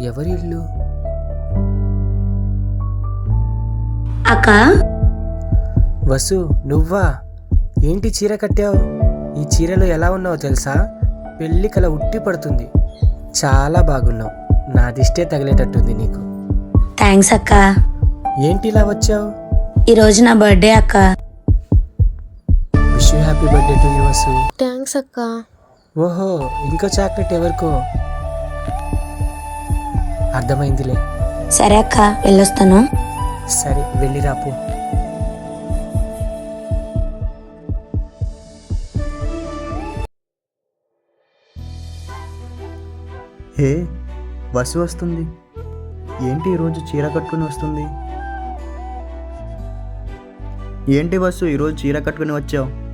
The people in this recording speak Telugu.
ఎవరి ఇల్లు? అక్క? వసు నువ్వా? ఏంటి చీర కట్టావు? ఈ చీరలో ఎలా ఉన్నావో తెలుసా? పెళ్ళి కల ఉట్టి పడుతుంది. చాలా బాగున్నావు. నా దిష్టే తగిలేటట్టుంది నీకు. థ్యాంక్స్ అక్క. ఏంటి ఇలా వచ్చావు? ఈరోజు నా బర్త్డే అక్క. Wish you happy birthday to you Vasu. Thanks అక్క. ఓహో ఇంకో చాక్లెట్ ఎవరికో? అర్థమైందిలే. సరే అక్క వెళ్ళొస్తాను. సరే వెళ్ళి రాపు హే బస్సు వస్తుంది. ఏంటి ఈరోజు చీర కట్టుకుని వస్తుంది? ఏంటి బస్సు ఈరోజు చీర కట్టుకుని వచ్చావు?